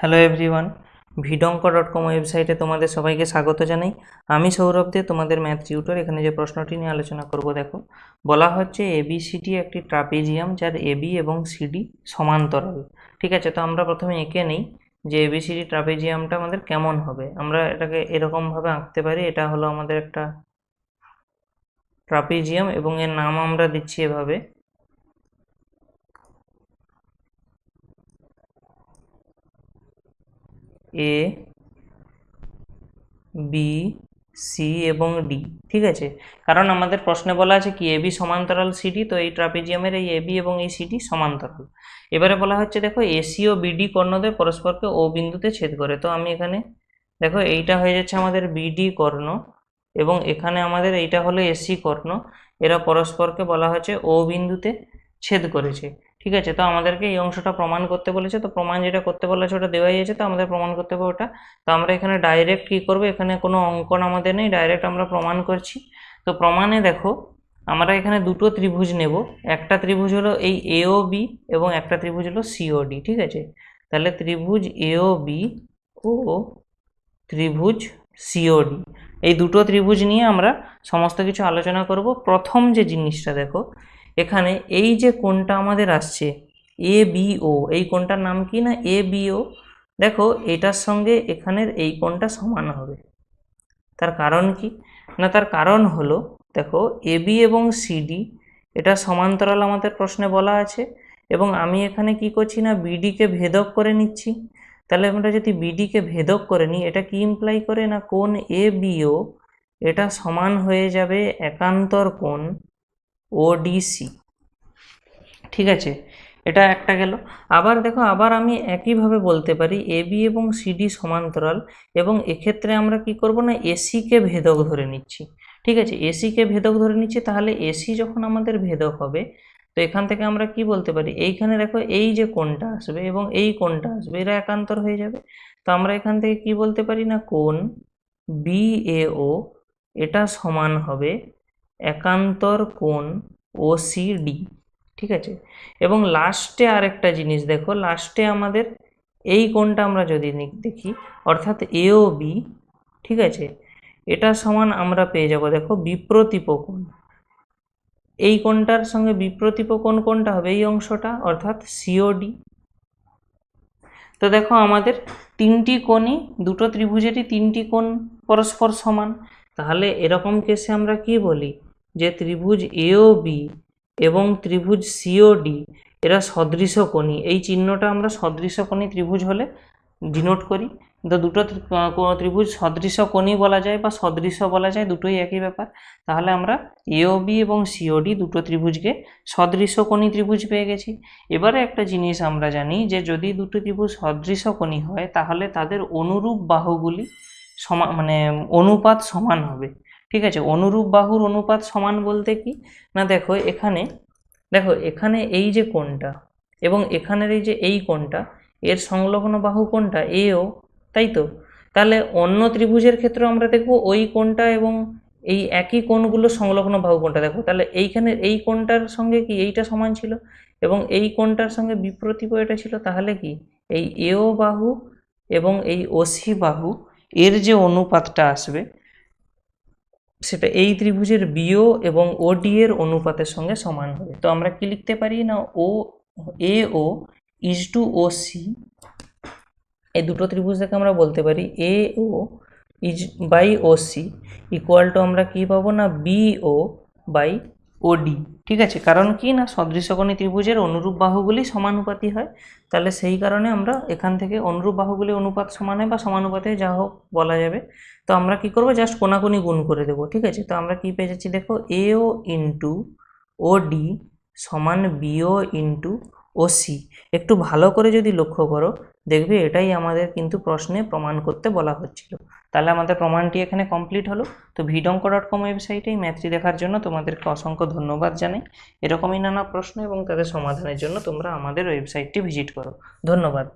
Hello everyone ভিডঙ্ক dot com ওয়েবসাইটে তোমাদের সবাইকে স্বাগত জানাই। আমি সৌরভ দে, তোমাদের ম্যাথ টিউটর এখানে যে প্রশ্নটি নিয়ে আলোচনা করব, দেখো। বলা হচ্ছে এবিসিডি একটি ট্রাপিজিয়াম যার এবি এবং সিডি সমান্তরাল। ঠিক আছে, তো আমরা প্রথমে এঁকে নিই যে এবিসিডি ট্রাপিজিয়ামটা আমাদের কেমন হবে। আমরা এটাকে এরকমভাবে আঁকতে পারি, এটা হলো আমাদের একটা ট্রাপিজিয়াম এবং এর নাম আমরা দিচ্ছি এভাবে। এ বি সি এবং ডি ঠিক আছে? কারণ আমাদের প্রশ্নে বলা আছে কি এবি সমান্তরাল সিডি তো এই ট্রাপিজিয়ামের এই এবি এবং এই সিডি সমান্তরাল। এবারে বলা হচ্ছে, দেখো এসি ও বিডি কর্ণদ্বয় পরস্পরকে ও বিন্দুতে ছেদ করে। তো আমি এখানে, দেখো, এইটা হয়ে যাচ্ছে আমাদের বিডি কর্ণ এবং এখানে আমাদের এইটা হলো এসি কর্ণ। এরা পরস্পরকে বলা হচ্ছে ও বিন্দুতে ছেদ করেছে। ঠিক আছে? তো আমাদেরকে এই অংশটা প্রমাণ করতে বলেছে। তো প্রমাণ যেটা করতে বলেছে ওটা দেওয়াই আছে, তো আমাদের প্রমাণ করতে হবে ওটা। তো আমরা এখানে ডাইরেক্ট কী করব? এখানে কোনো অঙ্কন আমাদের নেই ডাইরেক্ট আমরা প্রমাণ করছি। তো প্রমাণে দেখো, আমরা এখানে দুটো ত্রিভুজ নেব। একটা ত্রিভুজ হলো এই এও বি এবং একটা ত্রিভুজ হলো সিওডি ঠিক আছে? তাহলে ত্রিভুজ এও বি ও ত্রিভুজ সিওডি এই দুটো ত্রিভুজ নিয়ে আমরা সমস্ত কিছু আলোচনা করব। প্রথম যে জিনিসটা দেখো এখানে এই যে কোনটা আমাদের আসছে, এ বিও এই কোনটার নাম কি না? এ বিও দেখো, এটার সঙ্গে এখানের এই কোনটা সমান হবে। তার কারণ কি? না, তার কারণ হলো, দেখো এবি এবং সিডি এটা সমান্তরাল আমাদের প্রশ্নে বলা আছে, এবং আমি এখানে কি করছি না বিডিকে ভেদক করে নিচ্ছি। তাহলে আমরা যদি বিডিকে ভেদক করে নিই, এটা কি ইমপ্লাই করে? না কোন এ বিও এটা সমান হয়ে যাবে একান্তর কোণ ওডিসি ঠিক আছে? এটা একটা গেল। আবার দেখো, আবার আমি একইভাবে বলতে পারি এবি এবং সিডি সমান্তরাল এবং এক্ষেত্রে আমরা কি করব না এসিকে ভেদক ধরে নিচ্ছি। ঠিক আছে? এসিকে ভেদক ধরে নিচ্ছি, তাহলে এসি যখন আমাদের ভেদক হবে, তো এখান থেকে আমরা কি বলতে পারি? এইখানে দেখো, এই যে কোণটা আসবে এবং এই কোণটা আসবে, এরা একান্তর হয়ে যাবে। তো আমরা এখান থেকে কি বলতে পারি না? কোণ বিএও এটা সমান হবে একান্তর কোণ ওসিডি ঠিক আছে? এবং লাস্টে আরেকটা জিনিস দেখো লাস্টে আমাদের এই কোণটা আমরা যদি দেখি, অর্থাৎ এও বি ঠিক আছে? এটা সমান আমরা পেয়ে যাব, দেখো, বিপ্রতীপ কোণ। এই কোণটার সঙ্গে বিপ্রতীপ কোণ কোনটা হবে এই অংশটা, অর্থাৎ সিওডি তো দেখো, আমাদের তিনটি কোণই, দুটো ত্রিভুজেরই তিনটি কোণ পরস্পর সমান। তাহলে এরকম কেসে আমরা কি বলি? যে ত্রিভুজ এও বি এবং ত্রিভুজ সিও ডি এরা সদৃশকোণী এই চিহ্নটা আমরা সদৃশকোণী ত্রিভুজ হলে ডিনোট করি। তো দুটো ত্রিভুজ সদৃশ সদৃশকোণী বলা যায় বা সদৃশ বলা যায়, দুটোই একই ব্যাপার। তাহলে আমরা এওবি এবং সিওডি দুটো ত্রিভুজকে সদৃশ সদৃশকোণী ত্রিভুজ পেয়ে গেছি। এবারে একটা জিনিস আমরা জানি যে যদি দুটো ত্রিভুজ সদৃশকোণী হয়, তাহলে তাদের অনুরূপ বাহুগুলি সমান মানে অনুপাত সমান হবে। ঠিক আছে? অনুরূপ বাহুর অনুপাত সমান বলতে কি? না, দেখো, এখানে দেখো, এখানে এই যে কোণটা এবং এখানের এই যে এই কোণটা, এর সংলগ্ন বাহু কোণটা এও, তাই তো? তাহলে অন্য ত্রিভুজের ক্ষেত্রে আমরা দেখব ওই কোণটা এবং এই একই কোণগুলো সংলগ্ন বাহু কোণটা। দেখো, তাহলে এইখানে এই কোণটার সঙ্গে কি এইটা সমান ছিল এবং এই কোণটার সঙ্গে বিপ্রতীপ এটা ছিল? তাহলে কি? এই এও বাহু এবং এই ওসি বাহু, এর যে অনুপাতটা আসবে সেটা এই ত্রিভুজের বিও এবং ওডি এর অনুপাতের সঙ্গে সমান হবে। তো আমরা কি লিখতে পারি না? O, A, O, is to O, C. এই দুটো ত্রিভুজ থেকে আমরা বলতে পারি A, O, is, by O, C. Equal to আমরা কী পাবো না? বি, ও, বাই ওডি ঠিক আছে? কারণ কি না, সদৃশকোণী ত্রিভুজের অনুরূপ বাহুগুলি সমানুপাতি হয়। তাহলে সেই কারণে আমরা এখান থেকে অনুরূপ বাহুগুলি অনুপাত সমান বা সমানুপাতে যা হোক বলা যাবে। তো আমরা কি করব? জাস্ট কোনাকুনি গুণ করে দেবো, ঠিক আছে? তো আমরা কি পেয়ে যাচ্ছি? দেখো A O into O D সমান B O into O C একটু ভালো করে যদি লক্ষ্য করো দেখবে এটাই আমাদের কিন্তু প্রশ্নে প্রমাণ করতে বলা হচ্ছিল। তাহলে আমাদের প্রমাণটি এখানে কমপ্লিট হলো। তো ভিডঙ্ক ডট কম ওয়েবসাইটে এই ম্যাথটি দেখার জন্য তোমাদেরকে অসংখ্য ধন্যবাদ জানাই। এরকমই নানা প্রশ্ন এবং তাদের সমাধানের জন্য তোমরা আমাদের ওয়েবসাইটটি ভিজিট করো। ধন্যবাদ।